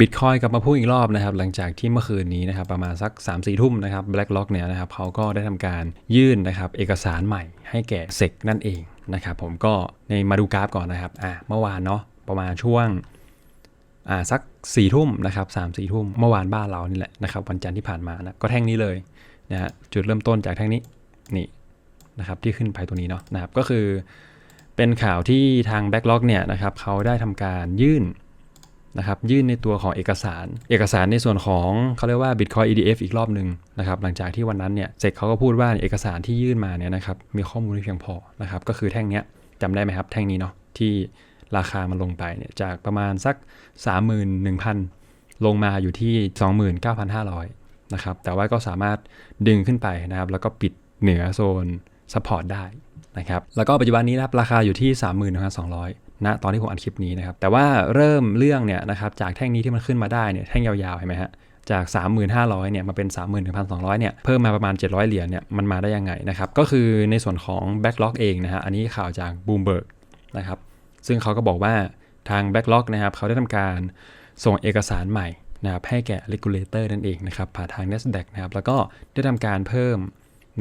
บิตคอยกลับมาพูดอีกรอบนะครับหลังจากที่เมื่อคืนนี้นะครับประมาณสัก 3 4 ทุ่มนะครับ BlackRock เนี่ยนะครับเขาก็ได้ทำการยื่นนะครับเอกสารใหม่ให้แก่เซกนั่นเองนะครับผมก็ในมาดูกราฟก่อนนะครับอะเมื่อวานเนาะประมาณช่วงอ่าสัก4ี่ทุ่มนะครับสามสี่ทุ่มเมื่อวานบ้านเรานี่แหละนะครับวันจันทร์ที่ผ่านมานะก็แท่งนี้เลยนะฮะจุดเริ่มต้นจากแท่งนี้นี่นะครับที่ขึ้นไปตัวนี้เนาะนะครับก็คือเป็นข่าวที่ทาง BlackRock เนี่ยนะครับเขาได้ทำการยื่น นะครับยื่นในตัวของเอกสาร เอกสารในส่วนของเขาเรียกว่า Bitcoin EDF อีกรอบหนึ่งนะครับหลังจากที่วันนั้นเนี่ยเซกเขาก็พูดว่าเอกสารที่ยื่นมาเนี่ยนะครับมีข้อมูลที่เพียงพอนะครับก็คือแท่งเนี้ยจำได้ไหมครับแท่งนี้เนาะที่ราคามันลงไปเนี่ยจากประมาณสัก 31,000 ลงมาอยู่ที่ 29,500นะครับแต่ว่าก็สามารถดึงขึ้นไปนะครับแล้วก็ปิดเหนือโซนซัพพอร์ตได้ นะครับแล้วก็ปัจจุบันนี้นะครับราคาอยู่ที่31,200ณตอนที่ผมอัดคลิปนี้นะครับแต่ว่าเริ่มเรื่องเนี่ยนะครับจากแท่งนี้ที่มันขึ้นมาได้เนี่ยแท่งยาวๆเห็นไหมฮะจาก 3,500เนี่ยมาเป็น 31,200เนี่ยเพิ่มมาประมาณ 700 เหรียญเนี่ยมันมาได้ยังไงนะครับก็คือในส่วนของ Backlog เองนะฮะอันนี้ข่าวจาก Bloomberg นะครับซึ่งเขาก็บอกว่าทาง Backlog นะครับเขาได้ทำการส่งเอกสารใหม่นะครับให้แก่ regulator นั่นเองนะครับผ่านทาง NASDAQ นะครับแล้วก็ได้ทำการเพิ่ม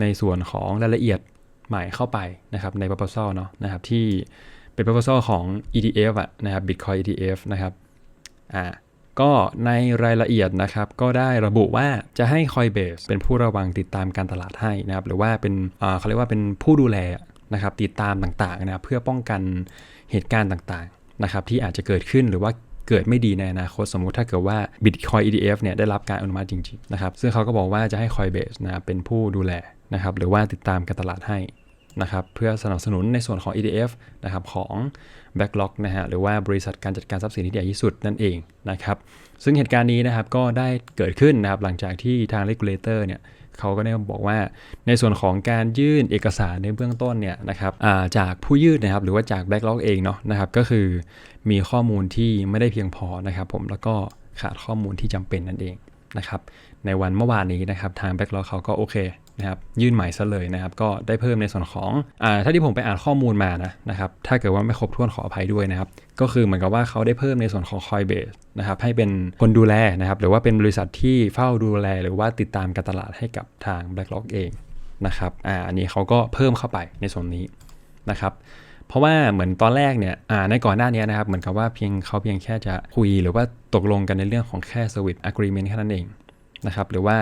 ในส่วนของรายละเอียด ใหม่เข้าไปนะครับใน proposal เนาะนะครับที่เป็น proposal ของ ETF อะนะครับ Bitcoin ETF นะครับอ่าก็ในรายละเอียดนะครับก็ได้ระบุว่าจะให้ Coinbase เป็นผู้ระวังติดตามการตลาดให้นะครับหรือว่าเป็นอ่าเขาเรียกว่าเป็นผู้ดูแลนะครับติดตามต่างๆนะครับเพื่อป้องกันเหตุการณ์ต่างๆนะครับที่อาจจะเกิดขึ้นหรือว่าเกิดไม่ดีในอนาคตสมมุติถ้าเกิดว่า Bitcoin ETF เนี่ยได้รับการอนุมัติจริงๆนะครับซึ่งเขาก็บอกว่าจะให้ Coinbase นะครับเป็นผู้ดูแลนะครับหรือว่าติดตามการตลาดให้ นะครับเพื่อสนับสนุนในส่วนของ ETF นะครับของ Backlog นะฮะหรือว่าบริษัทการจัดการทรัพย์สินที่ใหญ่ที่สุดนั่นเองนะครับซึ่งเหตุการณ์นี้นะครับก็ได้เกิดขึ้นนะครับหลังจากที่ทาง regulator เนี่ยเขาก็ได้บอกว่าในส่วนของการยื่นเอกสารในเบื้องต้นเนี่ยนะครับาจากผู้ยื่นนะครับหรือว่าจาก Backlog เองเนาะนะครับก็คือมีข้อมูลที่ไม่ได้เพียงพอนะครับผมแล้วก็ขาดข้อมูลที่จำเป็นนั่นเองนะครับในวันเมื่อวานนี้นะครับทาง Backlog เขาก็โอเค นะครับยื่นใหม่ซะเลยนะครับก็ได้เพิ่มในส่วนของอ่าถ้าที่ผมไปอ่านข้อมูลมานะนะครับถ้าเกิดว่าไม่ครบถ้วนขออภัยด้วยนะครับก็คือเหมือนกับว่าเขาได้เพิ่มในส่วนของ Coinbase นะครับให้เป็นคนดูแลนะครับหรือว่าเป็นบริษัทที่เฝ้าดูแล หรือว่าติดตามการตลาดให้กับทาง BlackRock เองนะครับอ่าอันนี้เขาก็เพิ่มเข้าไปในส่วนนี้นะครับเพราะว่าเหมือนตอนแรกเนี่ยในก่อนหน้านี้นะครับ เหมือนกับว่าเพียงเขาเพียงแค่จะคุยหรือว่าตกลงกันในเรื่องของแค่ Service Agreement แค่นั้นเองนะครับ หรือว่า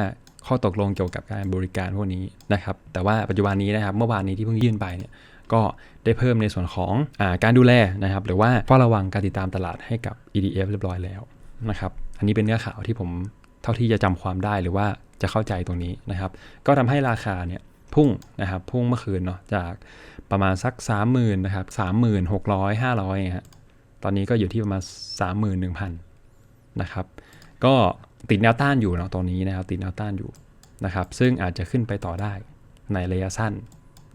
ข้อตกลงเกี่ยวกับการบริการพวกนี้นะครับ แต่ว่าปัจจุบันนี้นะครับ เมื่อวานนี้ที่เพิ่งยื่นไปเนี่ยก็ได้เพิ่มในส่วนของอาการดูแลนะครับ หรือว่าเฝ้าระวังการติดตามตลาดให้กับ EDF เรียบร้อยแล้วนะครับ อันนี้เป็นเนื้อข่าวที่ผมเท่าที่จะจำความได้หรือว่าจะเข้าใจตรงนี้นะครับ ก็ทำให้ราคาเนี่ยพุ่งนะครับพุ่งเมื่อคืนเนาะจากประมาณสัก 30,000นะครับ36,000 500เนี่ยฮะตอนนี้ก็อยู่ที่ประมาณ 31,000นะครับ ก็ ติดแนวต้านอยู่เนาะตรงนี้นะครับติดแนวต้านอยู่นะครับ ซึ่งอาจจะขึ้นไปต่อได้ในระยะสั้น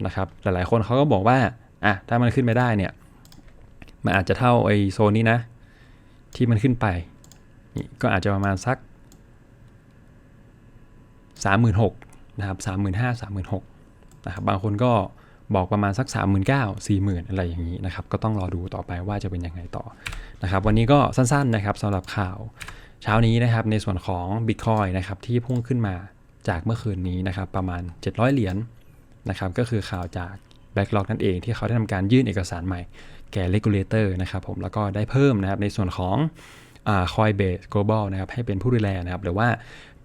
นะครับ หลายๆคนเขาก็บอกว่าอะถ้ามันขึ้นไม่ได้เนี่ยมันอาจจะเท่าไอโซนนี้นะ ที่มันขึ้นไปนี่ก็อาจจะประมาณสัก 36,000นะครับ35,000 36,000นะครับบางคนก็บอกประมาณสัก 39,000 40,000 อะไรอย่างนี้นะครับ ก็ต้องรอดูต่อไปว่าจะเป็นยังไงต่อนะครับ วันนี้ก็สั้นๆนะครับสำหรับข่าว เช้านี้นะครับในส่วนของ Bitcoin นะครับที่พุ่งขึ้นมาจากเมื่อคืนนี้นะครับประมาณ 700 เหรียญนะครับก็คือข่าวจาก Backlog นั่นเองที่เขาได้ทำการยื่นเอกสารใหม่แก่ Regulator นะครับผมแล้วก็ได้เพิ่มนะครับในส่วนของอ่า Coinbase Global นะครับให้เป็นผู้ดูแลนะครับหรือว่า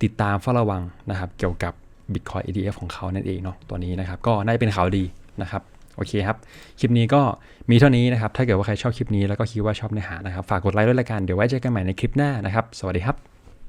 ติดตามเฝ้าระวังนะครับเกี่ยวกับ Bitcoin ETF ของเขานั่นเองเนาะตัวนี้นะครับก็น่าจะเป็นข่าวดีนะครับ โอเคครับ คลิปนี้ก็มีเท่านี้นะครับ ถ้าเกิดว่าใครชอบคลิปนี้แล้วก็คิดว่าชอบเนื้อหานะครับ ฝากกดไลค์ด้วยละกัน เดี๋ยวไว้เจอกันใหม่ในคลิปหน้านะครับ สวัสดีครับ